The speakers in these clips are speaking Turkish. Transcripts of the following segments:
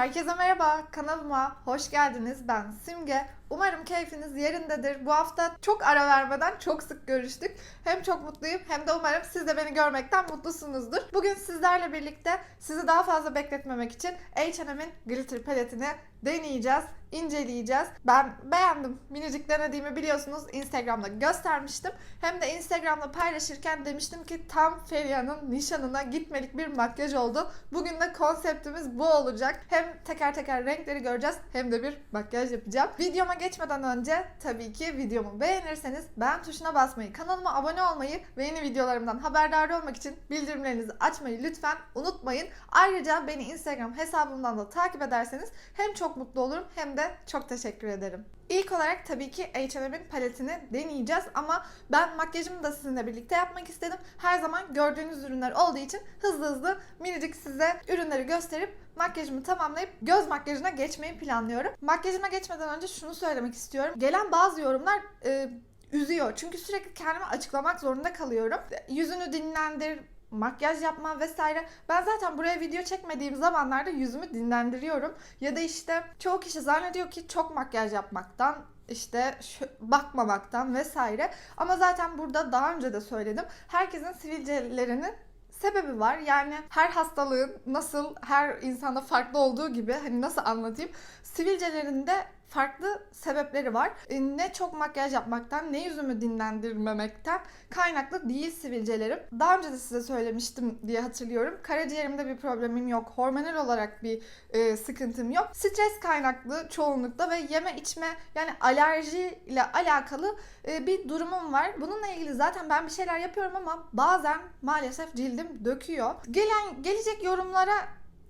Herkese merhaba, kanalıma hoş geldiniz. Ben Simge. Umarım keyfiniz yerindedir. Bu hafta çok ara vermeden çok sık görüştük. Hem çok mutluyum hem de umarım siz de beni görmekten mutlusunuzdur. Bugün sizlerle birlikte sizi daha fazla bekletmemek için H&M'in glitter paletini deneyeceğiz, inceleyeceğiz. Ben beğendim. Minicik denediğimi biliyorsunuz Instagram'da göstermiştim. Hem de Instagram'da paylaşırken demiştim ki tam Feriha'nın nişanına gitmelik bir makyaj oldu. Bugün de konseptimiz bu olacak. Hem teker teker renkleri göreceğiz hem de bir makyaj yapacağım. Videoma geçmeden önce tabii ki videomu beğenirseniz beğen tuşuna basmayı, kanalıma abone olmayı ve yeni videolarımdan haberdar olmak için bildirimlerinizi açmayı lütfen unutmayın. Ayrıca beni Instagram hesabımdan da takip ederseniz hem çok mutlu olurum hem de çok teşekkür ederim. İlk olarak tabii ki H&M'in paletini deneyeceğiz ama ben makyajımı da sizinle birlikte yapmak istedim. Her zaman gördüğünüz ürünler olduğu için hızlı hızlı minicik size ürünleri gösterip makyajımı tamamlayıp göz makyajına geçmeyi planlıyorum. Makyajıma geçmeden önce şunu söylemek istiyorum. Gelen bazı yorumlar e, üzüyor. Çünkü sürekli kendimi açıklamak zorunda kalıyorum. Yüzünü dinlendir, makyaj yapma vesaire. Ben zaten buraya video çekmediğim zamanlarda yüzümü dinlendiriyorum. Ya da işte çoğu kişi zannediyor ki çok makyaj yapmaktan işte şu, bakmamaktan vesaire. Ama zaten burada daha önce de söyledim. Herkesin sivilcelerinin sebebi var. Yani her hastalığın nasıl her insanda farklı olduğu gibi hani nasıl anlatayım? Sivilcelerinde farklı sebepleri var. E, Ne çok makyaj yapmaktan, ne yüzümü dinlendirmemekten kaynaklı değil sivilcelerim. Daha önce de size söylemiştim diye hatırlıyorum. Karaciğerimde bir problemim yok. Hormonal olarak bir e, sıkıntım yok. Stres kaynaklı çoğunlukla ve yeme içme yani alerji ile alakalı e, bir durumum var. Bununla ilgili zaten ben bir şeyler yapıyorum ama bazen maalesef cildim döküyor. Gelen gelecek yorumlara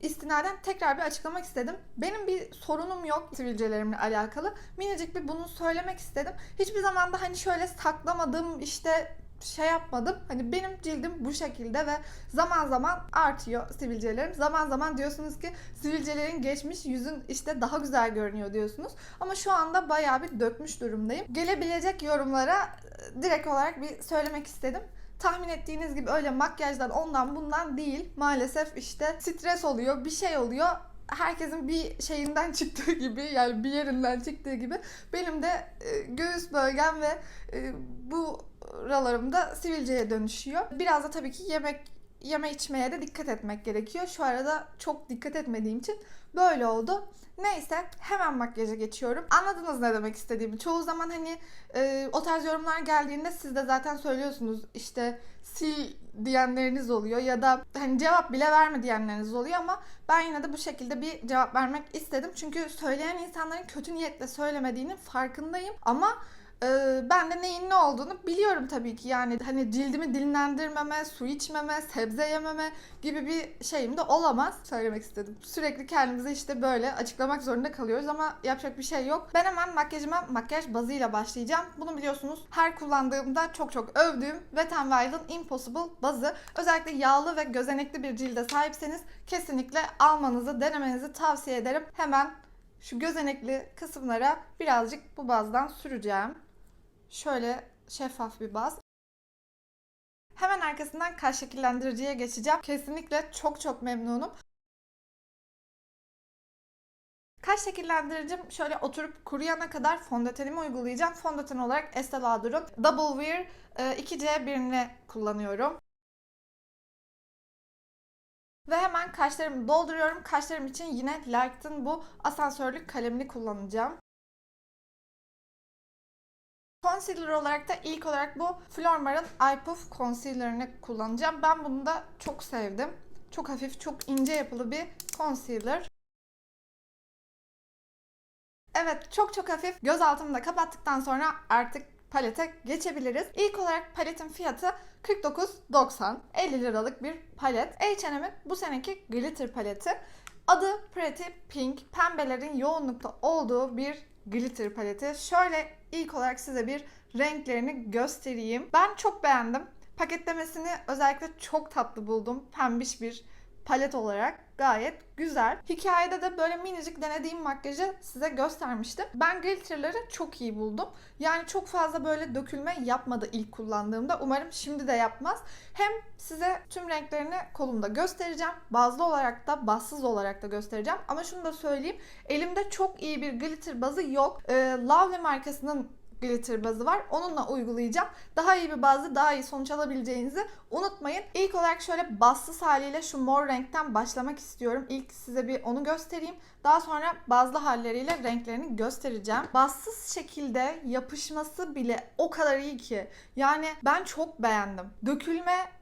istinaden tekrar bir açıklamak istedim. Benim bir sorunum yok sivilcelerimle alakalı. Minicik bir bunu söylemek istedim. Hiçbir zaman da hani şöyle saklamadım işte şey yapmadım. Hani benim cildim bu şekilde ve zaman zaman artıyor sivilcelerim. Zaman zaman diyorsunuz ki sivilcelerin geçmiş, yüzün işte daha güzel görünüyor diyorsunuz. Ama şu anda bayağı bir dökmüş durumdayım. Gelebilecek yorumlara direkt olarak bir söylemek istedim. Tahmin ettiğiniz gibi öyle makyajdan ondan bundan değil. Maalesef işte stres oluyor, bir şey oluyor. Herkesin bir şeyinden çıktığı gibi yani bir yerinden çıktığı gibi benim de e, göğüs bölgem ve e, bu buralarımda sivilceye dönüşüyor. Biraz da tabii ki yemek yeme içmeye de dikkat etmek gerekiyor. Şu arada çok dikkat etmediğim için böyle oldu. Neyse hemen makyaja geçiyorum. Anladınız ne demek istediğimi. Çoğu zaman hani e, o tarz yorumlar geldiğinde siz de zaten söylüyorsunuz işte sil diyenleriniz oluyor ya da hani cevap bile verme diyenleriniz oluyor ama ben yine de bu şekilde bir cevap vermek istedim. Çünkü söyleyen insanların kötü niyetle söylemediğinin farkındayım ama ee, ben de neyin ne olduğunu biliyorum tabii ki. Yani hani cildimi dinlendirmeme, su içmeme, sebze yememe gibi bir şeyim de olamaz. Söylemek istedim. Sürekli kendimize işte böyle açıklamak zorunda kalıyoruz ama yapacak bir şey yok. Ben hemen makyajıma makyaj bazıyla başlayacağım. Bunu biliyorsunuz her kullandığımda çok çok övdüğüm Wet n Wild'ın Impossible bazı. Özellikle yağlı ve gözenekli bir cilde sahipseniz kesinlikle almanızı, denemenizi tavsiye ederim. Hemen şu gözenekli kısımlara birazcık bu bazdan süreceğim. Şöyle şeffaf bir baz. Hemen arkasından kaş şekillendiriciye geçeceğim. Kesinlikle çok çok memnunum. Kaş şekillendiricim şöyle oturup kuruyana kadar fondötenimi uygulayacağım. Fondöten olarak Estee Lauder'ın Double Wear e, 2C1'ini kullanıyorum. Ve hemen kaşlarımı dolduruyorum. Kaşlarım için yine Lark'ın bu asansörlük kalemini kullanacağım. Concealer olarak da ilk olarak bu Flormar'ın Eye Puff Concealer'ını kullanacağım. Ben bunu da çok sevdim. Çok hafif, çok ince yapılı bir concealer. Evet, çok çok hafif. Göz altımı da kapattıktan sonra artık palete geçebiliriz. İlk olarak paletin fiyatı 49.90. 50 liralık bir palet. H&M'in bu seneki glitter paleti. Adı Pretty Pink. Pembelerin yoğunlukta olduğu bir glitter paleti. Şöyle ilk olarak size bir renklerini göstereyim. Ben çok beğendim. Paketlemesini özellikle çok tatlı buldum. Pembiş bir palet olarak. Gayet güzel. Hikayede de böyle minicik denediğim makyajı size göstermiştim. Ben glitterları çok iyi buldum. Yani çok fazla böyle dökülme yapmadı ilk kullandığımda. Umarım şimdi de yapmaz. Hem size tüm renklerini kolumda göstereceğim. Bazlı olarak da bassız olarak da göstereceğim. Ama şunu da söyleyeyim. Elimde çok iyi bir glitter bazı yok. Ee, Lovely markasının glitter bazı var. Onunla uygulayacağım. Daha iyi bir bazı, daha iyi sonuç alabileceğinizi unutmayın. İlk olarak şöyle bassız haliyle şu mor renkten başlamak istiyorum. İlk size bir onu göstereyim. Daha sonra bazlı halleriyle renklerini göstereceğim. Bassız şekilde yapışması bile o kadar iyi ki. Yani ben çok beğendim. Dökülme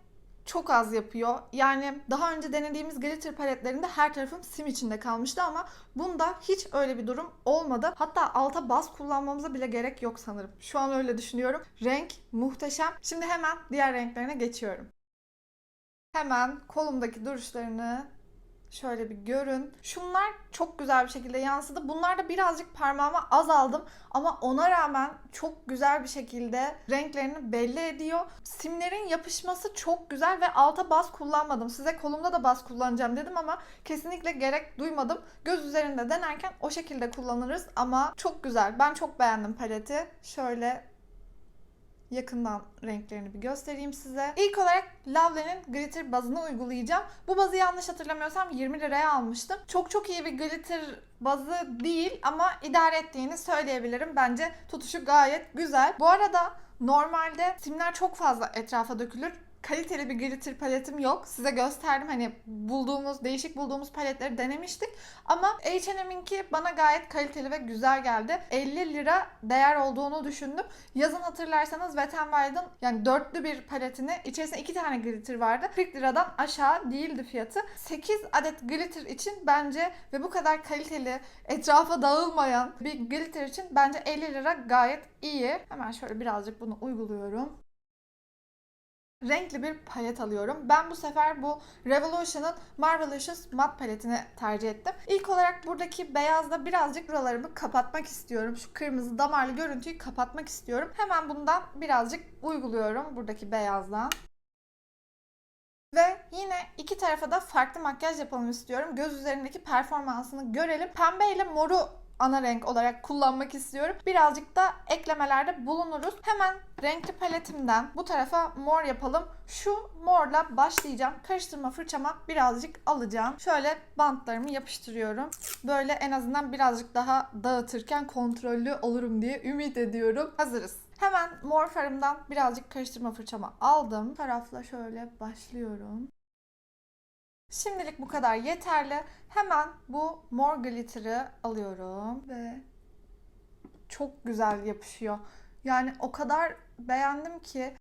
çok az yapıyor. Yani daha önce denediğimiz glitter paletlerinde her tarafım sim içinde kalmıştı ama bunda hiç öyle bir durum olmadı. Hatta alta baz kullanmamıza bile gerek yok sanırım. Şu an öyle düşünüyorum. Renk muhteşem. Şimdi hemen diğer renklerine geçiyorum. Hemen kolumdaki duruşlarını şöyle bir görün. Şunlar çok güzel bir şekilde yansıdı. Bunlar da birazcık parmağıma az aldım ama ona rağmen çok güzel bir şekilde renklerini belli ediyor. Simlerin yapışması çok güzel ve alta baz kullanmadım. Size kolumda da baz kullanacağım dedim ama kesinlikle gerek duymadım. Göz üzerinde denerken o şekilde kullanırız ama çok güzel. Ben çok beğendim paleti. Şöyle yakından renklerini bir göstereyim size. İlk olarak Lovely'nin glitter bazını uygulayacağım. Bu bazı yanlış hatırlamıyorsam 20 liraya almıştım. Çok çok iyi bir glitter bazı değil ama idare ettiğini söyleyebilirim. Bence tutuşu gayet güzel. Bu arada normalde simler çok fazla etrafa dökülür kaliteli bir glitter paletim yok. Size gösterdim hani bulduğumuz, değişik bulduğumuz paletleri denemiştik. Ama H&M'inki bana gayet kaliteli ve güzel geldi. 50 lira değer olduğunu düşündüm. Yazın hatırlarsanız Wet n Wild'ın yani dörtlü bir paletini içerisinde iki tane glitter vardı. 40 liradan aşağı değildi fiyatı. 8 adet glitter için bence ve bu kadar kaliteli, etrafa dağılmayan bir glitter için bence 50 lira gayet iyi. Hemen şöyle birazcık bunu uyguluyorum renkli bir palet alıyorum. Ben bu sefer bu Revolution'ın Marvelicious mat paletini tercih ettim. İlk olarak buradaki beyazda birazcık buralarımı kapatmak istiyorum. Şu kırmızı damarlı görüntüyü kapatmak istiyorum. Hemen bundan birazcık uyguluyorum buradaki beyazdan. Ve yine iki tarafa da farklı makyaj yapalım istiyorum. Göz üzerindeki performansını görelim. Pembe ile moru ana renk olarak kullanmak istiyorum. Birazcık da eklemelerde bulunuruz. Hemen renkli paletimden bu tarafa mor yapalım. Şu morla başlayacağım. Karıştırma fırçama birazcık alacağım. Şöyle bantlarımı yapıştırıyorum. Böyle en azından birazcık daha dağıtırken kontrollü olurum diye ümit ediyorum. Hazırız. Hemen mor farımdan birazcık karıştırma fırçama aldım. Tarafla şöyle başlıyorum. Şimdilik bu kadar yeterli. Hemen bu mor glitter'ı alıyorum ve çok güzel yapışıyor. Yani o kadar beğendim ki.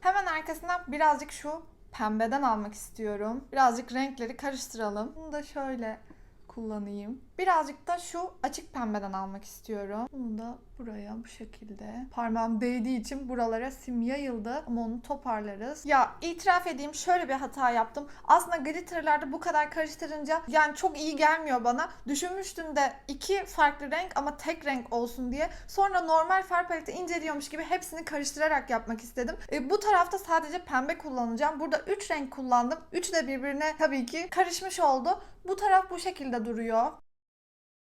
Hemen arkasından birazcık şu pembeden almak istiyorum. Birazcık renkleri karıştıralım. Bunu da şöyle kullanayım. Birazcık da şu açık pembeden almak istiyorum. Bunu da buraya bu şekilde. Parmağım değdiği için buralara sim yayıldı. Ama onu toparlarız. Ya itiraf edeyim şöyle bir hata yaptım. Aslında glitterlerde bu kadar karıştırınca yani çok iyi gelmiyor bana. Düşünmüştüm de iki farklı renk ama tek renk olsun diye. Sonra normal far paleti inceliyormuş gibi hepsini karıştırarak yapmak istedim. E, bu tarafta sadece pembe kullanacağım. Burada üç renk kullandım. Üçü de birbirine tabii ki karışmış oldu. Bu taraf bu şekilde duruyor.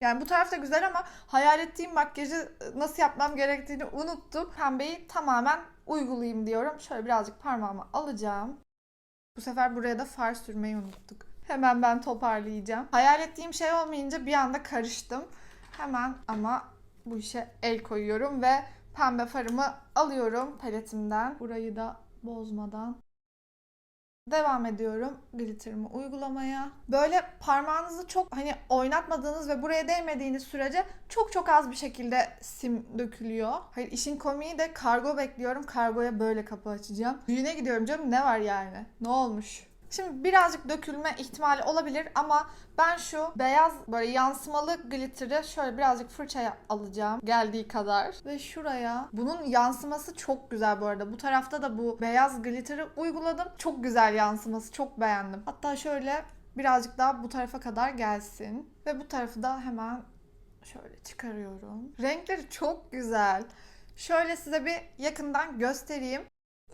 Yani bu taraf da güzel ama hayal ettiğim makyajı nasıl yapmam gerektiğini unuttum. Pembeyi tamamen uygulayayım diyorum. Şöyle birazcık parmağımı alacağım. Bu sefer buraya da far sürmeyi unuttuk. Hemen ben toparlayacağım. Hayal ettiğim şey olmayınca bir anda karıştım. Hemen ama bu işe el koyuyorum ve pembe farımı alıyorum paletimden. Burayı da bozmadan Devam ediyorum glitterimi uygulamaya. Böyle parmağınızı çok hani oynatmadığınız ve buraya değmediğiniz sürece çok çok az bir şekilde sim dökülüyor. Hayır işin komiği de kargo bekliyorum. Kargoya böyle kapı açacağım. Düğüne gidiyorum canım ne var yani? Ne olmuş? Şimdi birazcık dökülme ihtimali olabilir ama ben şu beyaz böyle yansımalı glitter'ı şöyle birazcık fırçaya alacağım geldiği kadar. Ve şuraya bunun yansıması çok güzel bu arada. Bu tarafta da bu beyaz glitter'ı uyguladım. Çok güzel yansıması çok beğendim. Hatta şöyle birazcık daha bu tarafa kadar gelsin. Ve bu tarafı da hemen şöyle çıkarıyorum. Renkleri çok güzel. Şöyle size bir yakından göstereyim.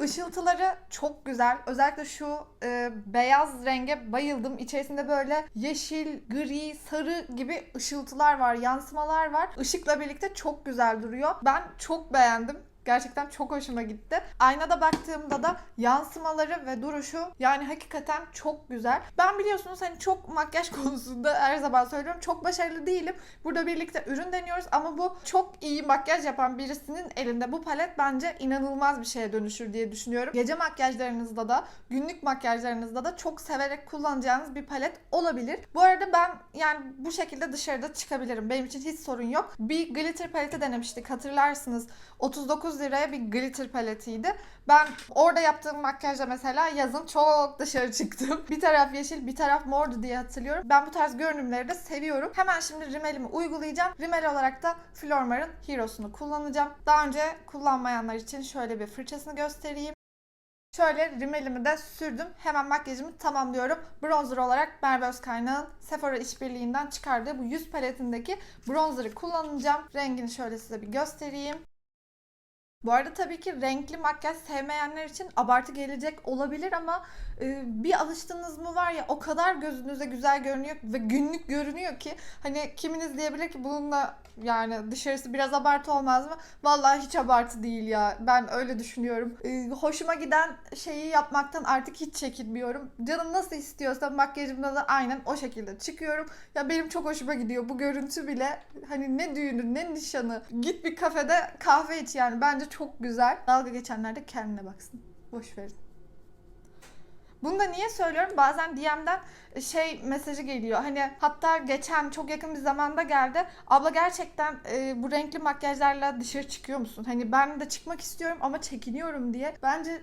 Işıltıları çok güzel. Özellikle şu e, beyaz renge bayıldım. İçerisinde böyle yeşil, gri, sarı gibi ışıltılar var, yansımalar var. Işıkla birlikte çok güzel duruyor. Ben çok beğendim. Gerçekten çok hoşuma gitti. Aynada baktığımda da yansımaları ve duruşu yani hakikaten çok güzel. Ben biliyorsunuz hani çok makyaj konusunda her zaman söylüyorum çok başarılı değilim. Burada birlikte ürün deniyoruz ama bu çok iyi makyaj yapan birisinin elinde bu palet bence inanılmaz bir şeye dönüşür diye düşünüyorum. Gece makyajlarınızda da günlük makyajlarınızda da çok severek kullanacağınız bir palet olabilir. Bu arada ben yani bu şekilde dışarıda çıkabilirim. Benim için hiç sorun yok. Bir glitter paleti denemiştik hatırlarsınız. 39 liraya bir glitter paletiydi. Ben orada yaptığım makyajda mesela yazın çok dışarı çıktım. Bir taraf yeşil, bir taraf mordu diye hatırlıyorum. Ben bu tarz görünümleri de seviyorum. Hemen şimdi rimelimi uygulayacağım. Rimel olarak da Flormar'ın Hero'sunu kullanacağım. Daha önce kullanmayanlar için şöyle bir fırçasını göstereyim. Şöyle rimelimi de sürdüm. Hemen makyajımı tamamlıyorum. Bronzer olarak Merve Özkaynak'ın Sephora işbirliğinden çıkardığı bu yüz paletindeki bronzer'ı kullanacağım. Rengini şöyle size bir göstereyim. Bu arada tabii ki renkli makyaj sevmeyenler için abartı gelecek olabilir ama e, bir alıştığınız mı var ya o kadar gözünüze güzel görünüyor ve günlük görünüyor ki hani kiminiz diyebilir ki bununla yani dışarısı biraz abartı olmaz mı? Vallahi hiç abartı değil ya. Ben öyle düşünüyorum. E, hoşuma giden şeyi yapmaktan artık hiç çekinmiyorum. Canım nasıl istiyorsa makyajımda da aynen o şekilde çıkıyorum. Ya benim çok hoşuma gidiyor bu görüntü bile. Hani ne düğünü ne nişanı. Git bir kafede kahve iç yani. Bence çok güzel. Dalga geçenler de kendine baksın. Boş verin. Bunu da niye söylüyorum? Bazen DM'den şey mesajı geliyor. Hani hatta geçen çok yakın bir zamanda geldi. Abla gerçekten e, bu renkli makyajlarla dışarı çıkıyor musun? Hani ben de çıkmak istiyorum ama çekiniyorum diye. Bence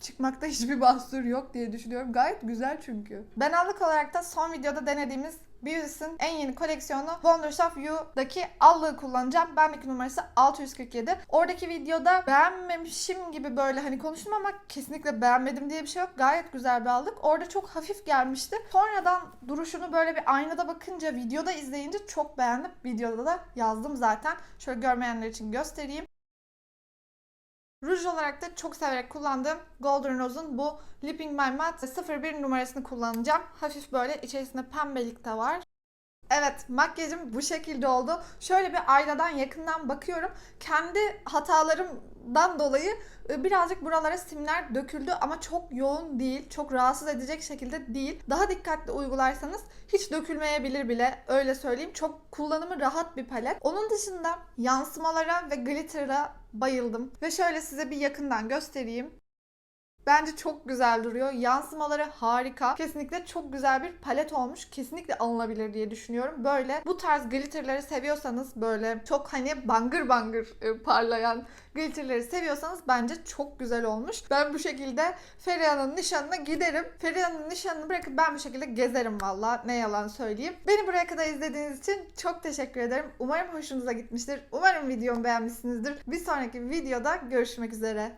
çıkmakta hiçbir mahsur yok diye düşünüyorum. Gayet güzel çünkü. Ben allık olarak da son videoda denediğimiz Beauty's'in en yeni koleksiyonu Wonders of You'daki allığı kullanacağım. Benimki numarası 647. Oradaki videoda beğenmemişim gibi böyle hani konuştum ama kesinlikle beğenmedim diye bir şey yok. Gayet güzel bir allık. Orada çok hafif gelmişti. Sonradan duruşunu böyle bir aynada bakınca videoda izleyince çok beğendim. Videoda da yazdım zaten. Şöyle görmeyenler için göstereyim. Ruj olarak da çok severek kullandığım Golden Rose'un bu Lipping My Matte 01 numarasını kullanacağım. Hafif böyle içerisinde pembelik de var. Evet makyajım bu şekilde oldu. Şöyle bir aynadan yakından bakıyorum. Kendi hatalarımdan dolayı e, birazcık buralara simler döküldü ama çok yoğun değil. Çok rahatsız edecek şekilde değil. Daha dikkatli uygularsanız hiç dökülmeyebilir bile öyle söyleyeyim. Çok kullanımı rahat bir palet. Onun dışında yansımalara ve glitter'a bayıldım. Ve şöyle size bir yakından göstereyim. Bence çok güzel duruyor. Yansımaları harika. Kesinlikle çok güzel bir palet olmuş. Kesinlikle alınabilir diye düşünüyorum. Böyle bu tarz glitterları seviyorsanız böyle çok hani bangır bangır e, parlayan glitterları seviyorsanız bence çok güzel olmuş. Ben bu şekilde Feriha'nın nişanına giderim. Feriha'nın nişanını bırakıp ben bu şekilde gezerim valla. Ne yalan söyleyeyim. Beni buraya kadar izlediğiniz için çok teşekkür ederim. Umarım hoşunuza gitmiştir. Umarım videomu beğenmişsinizdir. Bir sonraki videoda görüşmek üzere.